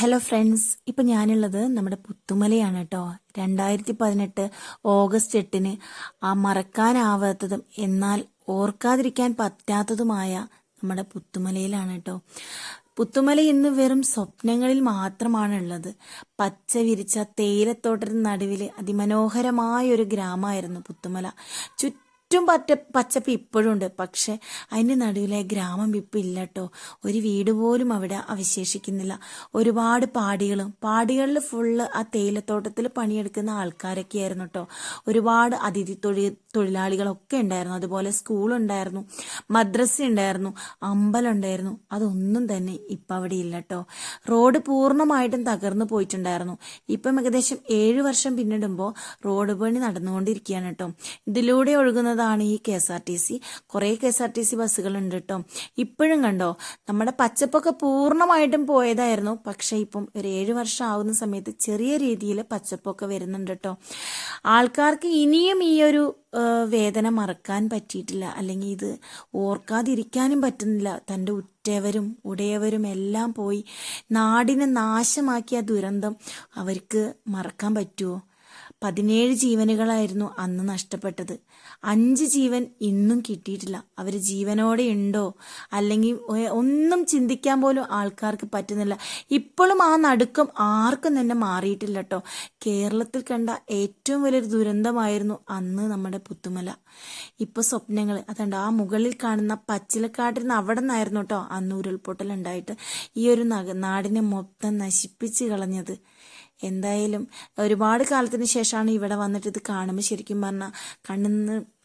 Hello friends ഇപ്പം ഞാനുള്ളത് നമ്മുടെ പുത്തുമലയാണ് കേട്ടോ രണ്ടായിരത്തി പതിനെട്ട് ഓഗസ്റ്റ് എട്ടിന് ആ മറക്കാനാവാത്തതും എന്നാൽ ഓർക്കാതിരിക്കാൻ പറ്റാത്തതുമായ നമ്മുടെ പുത്തുമലയിലാണ് കേട്ടോ പുത്തുമല ഇന്ന് വെറും സ്വപ്നങ്ങളിൽ മാത്രമാണ് ഉള്ളത് പച്ച വിരിച്ച തേയിലത്തോട്ടത്തിന് നടുവിൽ അതിമനോഹരമായ ഒരു ഗ്രാമമായിരുന്നു പുത്തുമല. ചുറ്റും ചുറ്റും പറ്റ പച്ചപ്പ് ഇപ്പോഴും ഉണ്ട് പക്ഷെ അതിന്റെ നടുവിലെ ഗ്രാമം ഇപ്പം ഇല്ല കേട്ടോ ഒരു വീട് പോലും അവിടെ അവശേഷിക്കുന്നില്ല. ഒരുപാട് പാടികളും പാടികളിൽ ഫുള്ള് ആ തേയിലത്തോട്ടത്തിൽ പണിയെടുക്കുന്ന ആൾക്കാരൊക്കെ ആയിരുന്നു കേട്ടോ ഒരുപാട് അതിഥി തൊഴിൽ തൊഴിലാളികളൊക്കെ ഉണ്ടായിരുന്നു. അതുപോലെ സ്കൂളുണ്ടായിരുന്നു മദ്രസ ഉണ്ടായിരുന്നു അമ്പലം ഉണ്ടായിരുന്നു. അതൊന്നും തന്നെ ഇപ്പം അവിടെ ഇല്ല കേട്ടോ റോഡ് പൂർണമായിട്ടും തകർന്നു പോയിട്ടുണ്ടായിരുന്നു. ഇപ്പം ഏകദേശം ഏഴ് വർഷം പിന്നിടുമ്പോൾ റോഡ് പണി നടന്നുകൊണ്ടിരിക്കുകയാണ് കേട്ടോ ഇതിലൂടെ ഒഴുകുന്നതാണ് ഈ K S R T C. കുറേ K S R T C ബസ്സുകളുണ്ട് കേട്ടോ ഇപ്പോഴും കണ്ടോ നമ്മുടെ പച്ചപ്പൊക്കെ പൂർണമായിട്ടും പോയതായിരുന്നു. പക്ഷേ ഇപ്പം ഒരു ഏഴ് വർഷം ആവുന്ന സമയത്ത് ചെറിയ രീതിയിൽ പച്ചപ്പൊക്കെ വരുന്നുണ്ട് കേട്ടോ ആൾക്കാർക്ക് ഇനിയും ഈ ഒരു വേദന മറക്കാൻ പറ്റിയിട്ടില്ല. അല്ലെങ്കിൽ ഇത് ഓർക്കാതിരിക്കാനും പറ്റുന്നില്ല. തന്റെ ഉറ്റവരും ഉടയവരും എല്ലാം പോയി നാടിനെ നാശമാക്കിയ ദുരന്തം അവർക്ക് മറക്കാൻ പറ്റുമോ പതിനേഴ് ജീവനുകളായിരുന്നു അന്ന് നഷ്ടപ്പെട്ടത്. അഞ്ച് ജീവൻ ഇന്നും കിട്ടിയിട്ടില്ല. അവർ ജീവനോടെ ഉണ്ടോ? അല്ലെങ്കിൽ ഒന്നും ചിന്തിക്കാൻ പോലും ആൾക്കാർക്ക് പറ്റുന്നില്ല. ഇപ്പോഴും ആ നടുക്കം ആർക്കും തന്നെ മാറിയിട്ടില്ല കേട്ടോ കേരളത്തിൽ കണ്ട ഏറ്റവും വലിയൊരു ദുരന്തമായിരുന്നു അന്ന് നമ്മുടെ പുത്തുമല. ഇപ്പൊ സ്വപ്നങ്ങൾ അതുകൊണ്ട് ആ മുകളിൽ കാണുന്ന പച്ചിലക്കാട്ടിൽ നിന്ന് അവിടെ നിന്നായിരുന്നു കേട്ടോ അന്ന് ഉരുൾപൊട്ടൽ ഉണ്ടായിട്ട് ഈ ഒരു നാടിനെ മൊത്തം നശിപ്പിച്ച് കളഞ്ഞത്. എന്തായാലും ഒരുപാട് കാലത്തിന് ശേഷമാണ് ഇവിടെ വന്നിട്ട് ഇത് കാണുമ്പോൾ ശരിക്കും പറഞ്ഞാൽ കണ്ണിന്ന്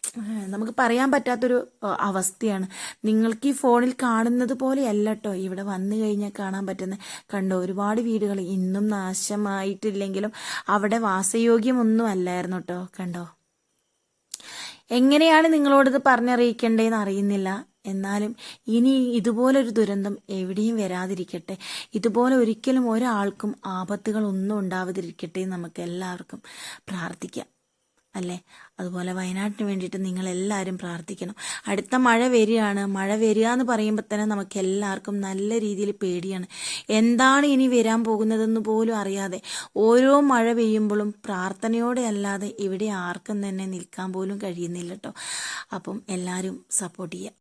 നമുക്ക് പറയാൻ പറ്റാത്തൊരു അവസ്ഥയാണ്. നിങ്ങൾക്ക് ഈ ഫോണിൽ കാണുന്നത് പോലെയല്ല കേട്ടോ ഇവിടെ വന്നു കഴിഞ്ഞാൽ കാണാൻ പറ്റുന്ന. കണ്ടോ ഒരുപാട് വീടുകൾ ഇന്നും നാശമായിട്ടില്ലെങ്കിലും അവിടെ വാസയോഗ്യമൊന്നും അല്ലായിരുന്നു കേട്ടോ കണ്ടോ? എങ്ങനെയാണ് നിങ്ങളോടത് പറഞ്ഞറിയിക്കേണ്ടതെന്ന് അറിയുന്നില്ല. എന്നാലും ഇനി ഇതുപോലൊരു ദുരന്തം എവിടെയും വരാതിരിക്കട്ടെ. ഇതുപോലെ ഒരിക്കലും ഒരാൾക്കും ആപത്തുകൾ ഒന്നും ഉണ്ടാവാതിരിക്കട്ടെ നമുക്ക് എല്ലാവർക്കും പ്രാർത്ഥിക്കാം. അല്ലേ? അതുപോലെ വയനാട്ടിന് വേണ്ടിയിട്ട് നിങ്ങൾ എല്ലാവരും പ്രാർത്ഥിക്കണം. അടുത്ത മഴ വരികയാണ്. മഴ വരിക എന്ന് പറയുമ്പോൾ തന്നെ നമുക്ക് എല്ലാവർക്കും നല്ല രീതിയിൽ പേടിയാണ്. എന്താണ് ഇനി വരാൻ പോകുന്നതെന്ന് പോലും അറിയാതെ ഓരോ മഴ പെയ്യുമ്പോഴും പ്രാർത്ഥനയോടെ അല്ലാതെ ഇവിടെ ആർക്കും തന്നെ നിൽക്കാൻ പോലും കഴിയുന്നില്ല കേട്ടോ. അപ്പം എല്ലാവരും സപ്പോർട്ട് ചെയ്യുക.